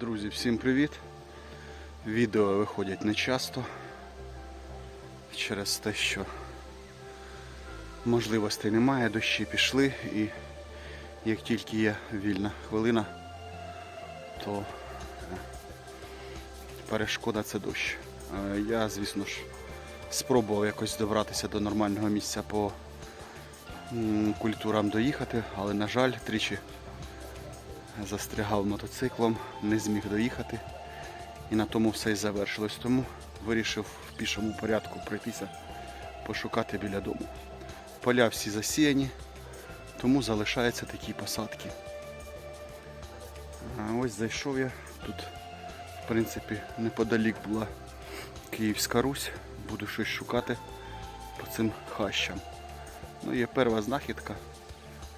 Друзі, всім привіт! Відео виходять не часто через те, що можливостей немає, дощі пішли і як тільки є вільна хвилина, то е, перешкода це дощ. Е, Я, звісно ж, спробував якось добратися до нормального місця по культурам доїхати, але, на жаль, тричі застрягав мотоциклом, не зміг доїхати. І на тому все і завершилось. Тому вирішив в пішому порядку пройтися, пошукати біля дому. Поля всі засіяні, тому залишаються такі посадки. А ось зайшов я. Тут, в принципі, неподалік була Київська Русь. Буду щось шукати по цим хащам. Ну, є перша знахідка.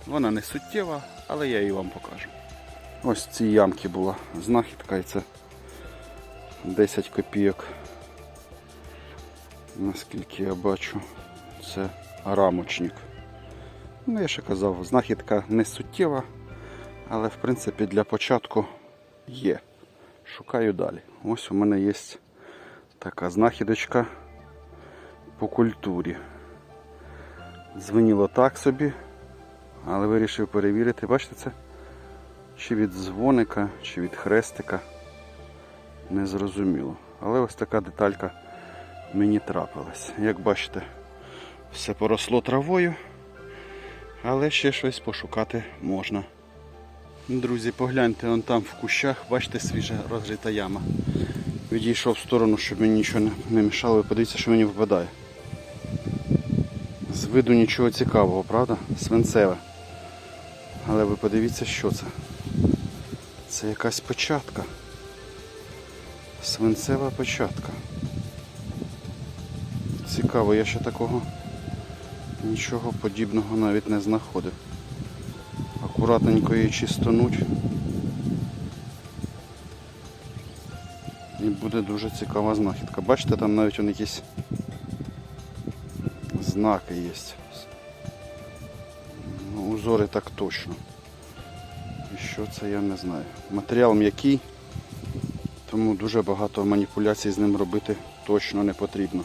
Вона не суттєва, але я її вам покажу. Ось в цій ямці була знахідка і це 10 копійок. Наскільки я бачу, це рамочник. Ну, я ще казав, знахідка не суттєва, але в принципі для початку є. Шукаю далі. Ось у мене є така знахідочка по культурі. Дзвеніло так собі, але вирішив перевірити. Бачите це? Чи від дзвоника, чи від хрестика. Не зрозуміло. Але ось така деталька мені трапилась. Як бачите, все поросло травою, але ще щось пошукати можна. Друзі, погляньте, он там в кущах, бачите, свіжа розрита яма. Відійшов в сторону, щоб мені нічого не мішало. І подивіться, що мені випадає. З виду нічого цікавого, правда? Свинцеве. Але ви подивіться, що це. Це якась печатка. Свинцева печатка. Цікаво, я ще такого нічого подібного навіть не знаходив. Акуратненько її чистонуть. І буде дуже цікава знахідка. Бачите, там навіть он якісь знаки є. Узори так точно. Що це я не знаю. Матеріал м'який, тому дуже багато маніпуляцій з ним робити точно не потрібно.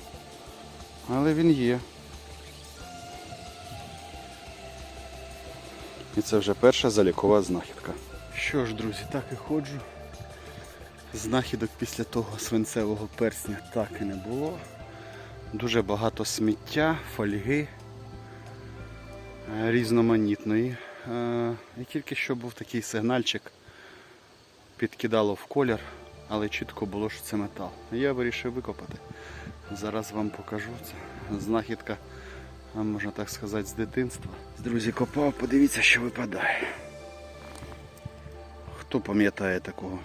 Але він є. І це вже перша залікова знахідка. Що ж, друзі, так і ходжу. Знахідок після того свинцевого персня так і не було. Дуже багато сміття, фольги е, різноманітної. Е, І тільки що був такий сигнальчик, підкидало в колір, але чітко було, що це метал. Я вирішив викопати. Зараз вам покажу. Це знахідка, можна так сказати, з дитинства. Друзі, копав, подивіться, що випадає. Хто пам'ятає такого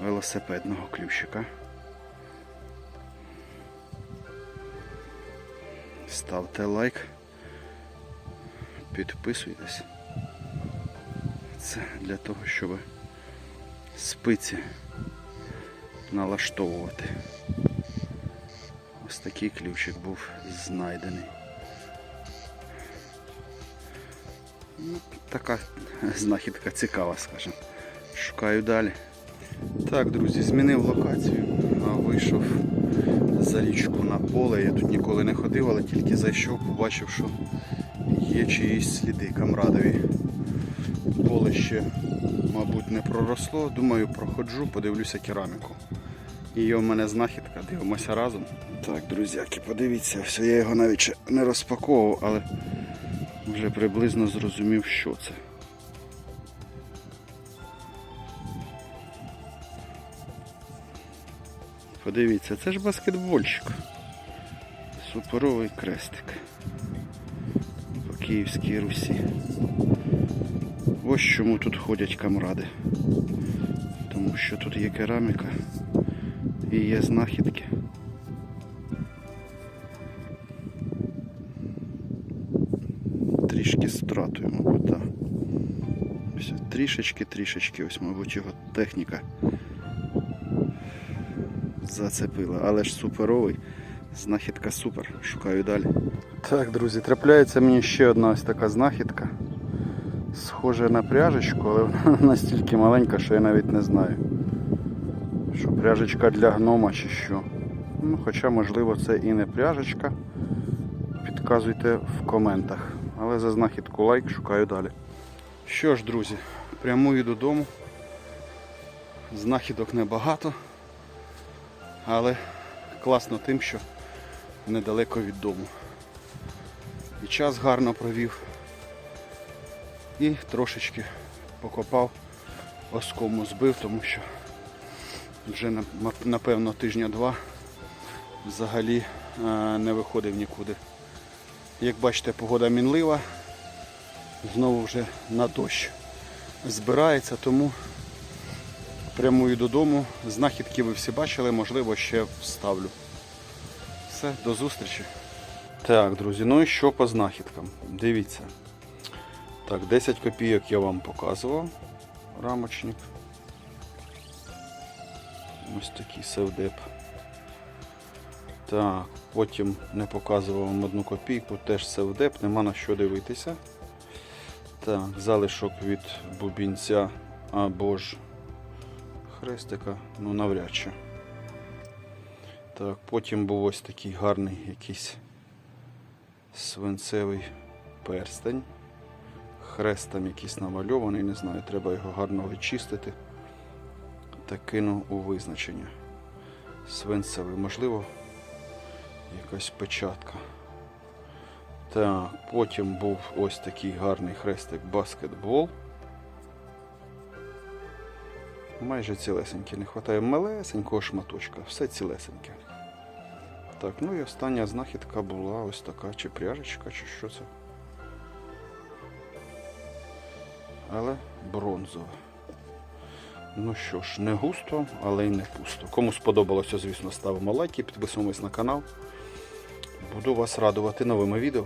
велосипедного ключика? Ставте лайк, підписуйтесь. Це для того, щоб спиці налаштовувати. Ось такий ключик був знайдений. Ну, така знахідка цікава, скажімо. Шукаю далі. Так, друзі, змінив локацію, а вийшов за річку на поле. Я тут ніколи не ходив, але тільки зайшов, побачив, що є чиїсь сліди камрадові. Поле ще, мабуть, не проросло. Думаю, проходжу, подивлюся кераміку. Є в мене знахідка, дивимося разом. Так, друзяки, подивіться, все, я його навіть ще не розпаковував, але вже приблизно зрозумів, що це. Подивіться, це ж баскетбольщик. Суперовий крестик. Київській Русі. Ось чому тут ходять камради. Тому що тут є кераміка і є знахідки. Трішки з втратою, мабуть, так. Ось Трішечки, трішечки, ось, мабуть, його техніка зацепила. Але ж суперовий. Знахідка супер. Шукаю далі. Так, друзі, трапляється мені ще одна ось така знахідка. Схоже на пряжечку, але вона настільки маленька, що я навіть не знаю. Що пряжечка для гнома чи що. Ну, хоча, можливо, це і не пряжечка. Підказуйте в коментах. Але за знахідку лайк шукаю далі. Що ж, друзі, прямую додому. Знахідок небагато, але класно тим, що недалеко від дому. І час гарно провів. І трошечки покопав, оскому збив, тому що вже напевно тижня-два взагалі е, не виходив нікуди. Як бачите, погода мінлива, знову вже на дощ збирається, тому прямую додому. Знахідки ви всі бачили, можливо, ще вставлю. Все, до зустрічі. Так, друзі, ну і що по знахідкам? Дивіться. Так, 10 копійок я вам показував. Рамочник. Ось такий севдеп. Так, потім не показував вам одну копійку, теж севдеп, нема на що дивитися. Так, залишок від бубінця або ж хрестика, ну навряд чи. Так, потім був ось такий гарний якийсь свинцевий перстень. Хрест там якийсь намальований, не знаю, треба його гарно вичистити та кину у визначення. Свинцевий, можливо, якась печатка. Так, потім був ось такий гарний хрестик баскетбол. Майже цілесенький, не вистачає малесенького шматочка, все цілесеньке. Так, ну і остання знахідка була ось така, чи пряжечка, чи що це. Але бронзова. Ну що ж, не густо, але й не пусто. Кому сподобалося, звісно, ставимо лайки, підписуємось на канал. Буду вас радувати новими відео.